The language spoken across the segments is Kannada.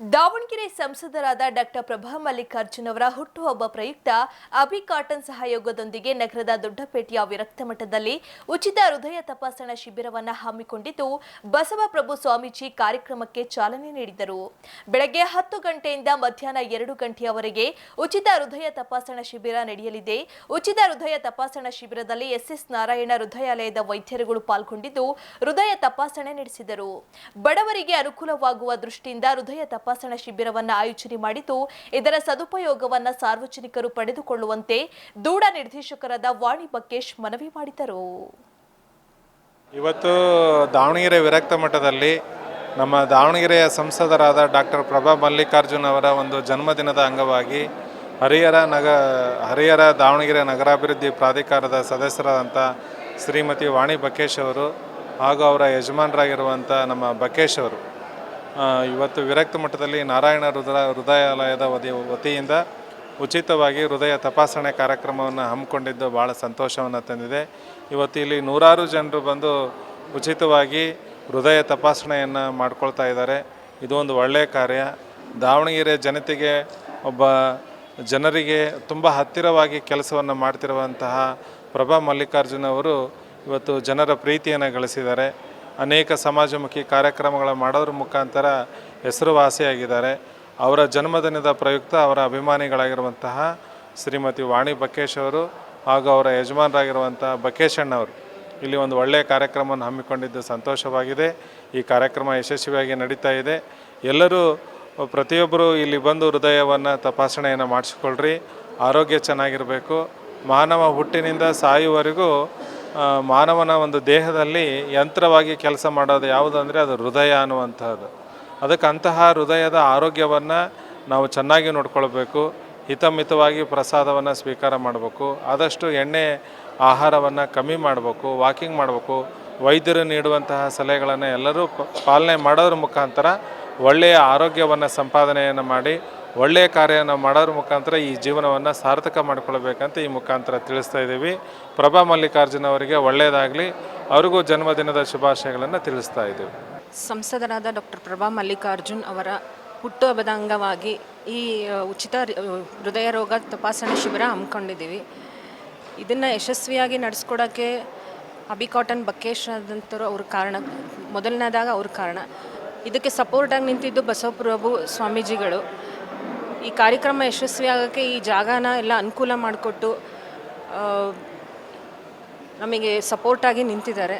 ದಾವಣಗೆರೆ ಸಂಸದರಾದ ಡಾಕ್ಟರ್ ಪ್ರಭಾ ಮಲ್ಲಿಕಾರ್ಜುನ್ ಅವರ ಹುಟ್ಟುಹಬ್ಬ ಪ್ರಯುಕ್ತ ಅಭಿ ಕಾಟನ್ ಸಹಯೋಗದೊಂದಿಗೆ ನಗರದ ದೊಡ್ಡಪೇಟೆಯ ವಿರಕ್ತ ಮಠದಲ್ಲಿ ಉಚಿತ ಹೃದಯ ತಪಾಸಣಾ ಶಿಬಿರವನ್ನು ಹಮ್ಮಿಕೊಂಡಿದ್ದು ಬಸವಪ್ರಭು ಸ್ವಾಮೀಜಿ ಕಾರ್ಯಕ್ರಮಕ್ಕೆ ಚಾಲನೆ ನೀಡಿದರು. ಬೆಳಗ್ಗೆ ಹತ್ತು ಗಂಟೆಯಿಂದ ಮಧ್ಯಾಹ್ನ ಎರಡು ಗಂಟೆಯವರೆಗೆ ಉಚಿತ ಹೃದಯ ತಪಾಸಣಾ ಶಿಬಿರ ನಡೆಯಲಿದೆ. ಉಚಿತ ಹೃದಯ ತಪಾಸಣಾ ಶಿಬಿರದಲ್ಲಿ ಎಸ್ಎಸ್ ನಾರಾಯಣ ಹೃದಯಾಲಯದ ವೈದ್ಯರುಗಳು ಪಾಲ್ಗೊಂಡಿದ್ದು ಹೃದಯ ತಪಾಸಣೆ ನಡೆಸಿದರು. ಬಡವರಿಗೆ ಅನುಕೂಲವಾಗುವ ದೃಷ್ಟಿಯಿಂದ ಹೃದಯ ಶಿಬಿರವನ್ನು ಆಯೋಜನೆ ಮಾಡಿದ್ದು, ಇದರ ಸದುಪಯೋಗವನ್ನು ಸಾರ್ವಜನಿಕರು ಪಡೆದುಕೊಳ್ಳುವಂತೆ ದೂಡ ನಿರ್ದೇಶಕರಾದ ವಾಣಿ ಬಕ್ಕೇಶ್ ಮನವಿ ಮಾಡಿದರು. ಇವತ್ತು ದಾವಣಗೆರೆ ವಿರಕ್ತ ಮಠದಲ್ಲಿ ನಮ್ಮ ದಾವಣಗೆರೆಯ ಸಂಸದರಾದ ಡಾಕ್ಟರ್ ಪ್ರಭಾ ಮಲ್ಲಿಕಾರ್ಜುನ್ ಅವರ ಒಂದು ಜನ್ಮದಿನದ ಅಂಗವಾಗಿ ಹರಿಹರ ನಗ, ಹರಿಹರ ದಾವಣಗೆರೆ ನಗರಾಭಿವೃದ್ಧಿ ಪ್ರಾಧಿಕಾರದ ಸದಸ್ಯರಾದಂಥ ಶ್ರೀಮತಿ ವಾಣಿ ಬಕೇಶ್ ಅವರು ಹಾಗೂ ಅವರ ಯಜಮಾನರಾಗಿರುವಂಥ ನಮ್ಮ ಬಕೇಶ್ ಅವರು. ಇವತ್ತು ವಿರಕ್ತ ಮಠದಲ್ಲಿ ನಾರಾಯಣ ಹೃದಯ ಹೃದಯಾಲಯದ ವತಿ ವತಿಯಿಂದ ಉಚಿತವಾಗಿ ಹೃದಯ ತಪಾಸಣೆ ಕಾರ್ಯಕ್ರಮವನ್ನು ಹಮ್ಮಿಕೊಂಡಿದ್ದು ಭಾಳ ಸಂತೋಷವನ್ನು ತಂದಿದೆ. ಇವತ್ತು ಇಲ್ಲಿ ನೂರಾರು ಜನರು ಬಂದು ಉಚಿತವಾಗಿ ಹೃದಯ ತಪಾಸಣೆಯನ್ನು ಮಾಡ್ಕೊಳ್ತಾ ಇದ್ದಾರೆ. ಇದು ಒಂದು ಒಳ್ಳೆಯ ಕಾರ್ಯ. ದಾವಣಗೆರೆ ಜನತೆಗೆ ಒಬ್ಬ ಜನರಿಗೆ ತುಂಬ ಹತ್ತಿರವಾಗಿ ಕೆಲಸವನ್ನು ಮಾಡ್ತಿರುವಂತಹ ಪ್ರಭಾ ಮಲ್ಲಿಕಾರ್ಜುನ ಅವರು ಇವತ್ತು ಜನರ ಪ್ರೀತಿಯನ್ನು ಗಳಿಸಿದ್ದಾರೆ. ಅನೇಕ ಸಮಾಜಮುಖಿ ಕಾರ್ಯಕ್ರಮಗಳ ಮಾಡೋದ್ರ ಮುಖಾಂತರ ಹೆಸರುವಾಸಿಯಾಗಿದ್ದಾರೆ. ಅವರ ಜನ್ಮದಿನದ ಪ್ರಯುಕ್ತ ಅವರ ಅಭಿಮಾನಿಗಳಾಗಿರುವಂತಹ ಶ್ರೀಮತಿ ವಾಣಿ ಬಕೇಶ್ ಅವರು ಹಾಗೂ ಅವರ ಯಜಮಾನರಾಗಿರುವಂಥ ಬಕೇಶ್ ಅಣ್ಣವರು. ಇಲ್ಲಿ ಒಂದು ಒಳ್ಳೆಯ ಕಾರ್ಯಕ್ರಮವನ್ನು ಹಮ್ಮಿಕೊಂಡಿದ್ದು ಸಂತೋಷವಾಗಿದೆ. ಈ ಕಾರ್ಯಕ್ರಮ ಯಶಸ್ವಿಯಾಗಿ ನಡೀತಾ ಇದೆ. ಎಲ್ಲರೂ ಪ್ರತಿಯೊಬ್ಬರು ಇಲ್ಲಿ ಬಂದು ಹೃದಯವನ್ನು ತಪಾಸಣೆಯನ್ನು ಮಾಡಿಸ್ಕೊಳ್ರಿ. ಆರೋಗ್ಯ ಚೆನ್ನಾಗಿರಬೇಕು. ಮಾನವ ಹುಟ್ಟಿನಿಂದ ಸಾಯುವವರೆಗೂ ಮಾನವನ ಒಂದು ದೇಹದಲ್ಲಿ ಯಂತ್ರವಾಗಿ ಕೆಲಸ ಮಾಡೋದು ಯಾವುದು ಅಂದರೆ ಅದು ಹೃದಯ ಅನ್ನುವಂಥದ್ದು. ಅದಕ್ಕೆ ಅಂತಹ ಹೃದಯದ ಆರೋಗ್ಯವನ್ನು ನಾವು ಚೆನ್ನಾಗಿ ನೋಡ್ಕೊಳ್ಬೇಕು, ಹಿತಮಿತವಾಗಿ ಪ್ರಸಾದವನ್ನು ಸ್ವೀಕಾರ ಮಾಡಬೇಕು, ಆದಷ್ಟು ಎಣ್ಣೆ ಆಹಾರವನ್ನು ಕಮ್ಮಿ ಮಾಡಬೇಕು, ವಾಕಿಂಗ್ ಮಾಡಬೇಕು, ವೈದ್ಯರು ನೀಡುವಂತಹ ಸಲಹೆಗಳನ್ನು ಎಲ್ಲರೂ ಪಾಲನೆ ಮಾಡೋದ್ರ ಮುಖಾಂತರ ಒಳ್ಳೆಯ ಆರೋಗ್ಯವನ್ನು ಸಂಪಾದನೆಯನ್ನು ಮಾಡಿ ಒಳ್ಳೆಯ ಕಾರ್ಯವನ್ನು ಮಾಡೋರ ಮುಖಾಂತರ ಈ ಜೀವನವನ್ನು ಸಾರ್ಥಕ ಮಾಡಿಕೊಳ್ಬೇಕಂತ ಈ ಮುಖಾಂತರ ತಿಳಿಸ್ತಾ ಇದ್ದೀವಿ. ಪ್ರಭಾ ಮಲ್ಲಿಕಾರ್ಜುನ ಅವರಿಗೆ ಒಳ್ಳೆಯದಾಗಲಿ. ಅವರಿಗೂ ಜನ್ಮದಿನದ ಶುಭಾಶಯಗಳನ್ನು ತಿಳಿಸ್ತಾ ಇದ್ದೀವಿ. ಸಂಸದರಾದ ಡಾಕ್ಟರ್ ಪ್ರಭಾ ಮಲ್ಲಿಕಾರ್ಜುನ್ ಅವರ ಹುಟ್ಟುಹಬ್ಬದ ಅಂಗವಾಗಿ ಈ ಉಚಿತ ಹೃದಯ ರೋಗ ತಪಾಸಣೆ ಶಿಬಿರ ಹಮ್ಮಿಕೊಂಡಿದ್ದೀವಿ. ಇದನ್ನು ಯಶಸ್ವಿಯಾಗಿ ನಡೆಸ್ಕೊಡೋಕ್ಕೆ ಅಬಿಕಾಟನ್ ಬಕೇಶ್ ಆದಂಥವ್ರು ಅವ್ರ ಕಾರಣ, ಮೊದಲನೇದಾಗ ಅವ್ರ ಕಾರಣ. ಇದಕ್ಕೆ ಸಪೋರ್ಟಾಗಿ ನಿಂತಿದ್ದು ಬಸವಪ್ರಭು ಸ್ವಾಮೀಜಿಗಳು. ಈ ಕಾರ್ಯಕ್ರಮ ಯಶಸ್ವಿಯಾಗೋಕ್ಕೆ ಈ ಜಾಗನ ಎಲ್ಲ ಅನುಕೂಲ ಮಾಡಿಕೊಟ್ಟು ನಮಗೆ ಸಪೋರ್ಟಾಗಿ ನಿಂತಿದ್ದಾರೆ.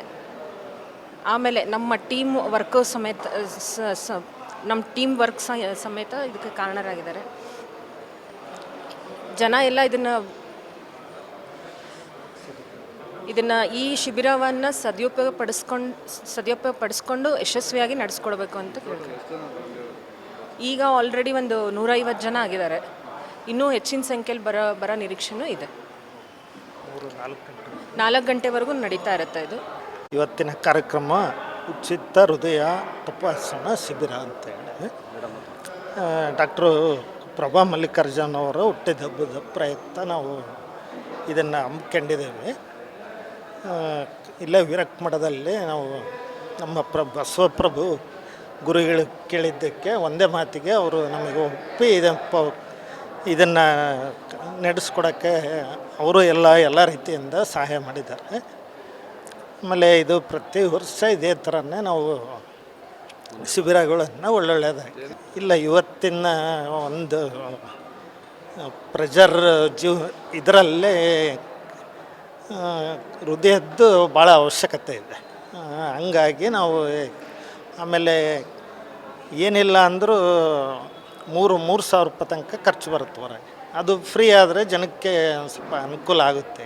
ಆಮೇಲೆ ನಮ್ಮ ಟೀಮ್ ವರ್ಕ್ ಸಮೇತ ನಮ್ಮ ಟೀಮ್ ವರ್ಕ್ ಸಮೇತ ಇದಕ್ಕೆ ಕಾರಣರಾಗಿದ್ದಾರೆ. ಜನ ಎಲ್ಲ ಇದನ್ನು ಇದನ್ನು ಈ ಶಿಬಿರವನ್ನು ಸದುಪಯೋಗ ಪಡಿಸ್ಕೊಂಡು ಸದುಪಯೋಗ ಪಡಿಸ್ಕೊಂಡು ಯಶಸ್ವಿಯಾಗಿ ನಡೆಸ್ಕೊಡ್ಬೇಕು ಅಂತ ಕೇಳ್ತೀನಿ. ಈಗ ಆಲ್ರೆಡಿ ಒಂದು ನೂರೈವತ್ತು ಜನ ಆಗಿದ್ದಾರೆ. ಇನ್ನೂ ಹೆಚ್ಚಿನ ಸಂಖ್ಯೆಯಲ್ಲಿ ಬರೋ ಬರೋ ನಿರೀಕ್ಷೆನೂ ಇದೆ. ನಾಲ್ಕು ಗಂಟೆವರೆಗೂ ನಡೀತಾ ಇರುತ್ತೆ ಇದು. ಇವತ್ತಿನ ಕಾರ್ಯಕ್ರಮ ಉಚಿತ ಹೃದಯ ತಪಾಸಣಾ ಶಿಬಿರ ಅಂತೇಳಿ ಡಾಕ್ಟ್ರು ಪ್ರಭಾ ಮಲ್ಲಿಕಾರ್ಜುನ್ ಅವರ ಹುಟ್ಟಿದಬ್ಬದ ಪ್ರಯತ್ನ ನಾವು ಇದನ್ನು ಹಮ್ಮಿಕೊಂಡಿದ್ದೇವೆ. ಇಲ್ಲೇ ವಿರಕ್ ಮಠದಲ್ಲಿ ನಾವು ನಮ್ಮ ಪ್ರ ಬಸವಪ್ರಭು ಗುರುಗಳು ಕೇಳಿದ್ದಕ್ಕೆ ಒಂದೇ ಮಾತಿಗೆ ಅವರು ನಮಗೆ ಒಪ್ಪಿ ಇದಪ್ಪ ಇದನ್ನು ನಡೆಸ್ಕೊಡೋಕ್ಕೆ ಅವರು ಎಲ್ಲ ಎಲ್ಲ ರೀತಿಯಿಂದ ಸಹಾಯ ಮಾಡಿದ್ದಾರೆ. ಆಮೇಲೆ ಇದು ಪ್ರತಿ ವರ್ಷ ಇದೇ ಥರನೇ ನಾವು ಶಿಬಿರಗಳನ್ನು ಒಳ್ಳೊಳ್ಳೆಯದಾಗಿ ಇಲ್ಲ, ಇವತ್ತಿನ ಒಂದು ಪ್ರೆಜರ್ ಜೀವ ಇದರಲ್ಲೇ ಹೃದಯದ್ದು ಭಾಳ ಅವಶ್ಯಕತೆ ಇದೆ. ಹಂಗಾಗಿ ನಾವು ಆಮೇಲೆ ಏನಿಲ್ಲ ಅಂದರೂ ಮೂರು ಮೂರು ಸಾವಿರ ರೂಪಾಯಿ ತನಕ ಖರ್ಚು ಬರುತ್ತೆ ಹೊರಗೆ. ಅದು ಫ್ರೀ ಆದರೆ ಜನಕ್ಕೆ ಸ್ವಲ್ಪ ಅನುಕೂಲ ಆಗುತ್ತೆ.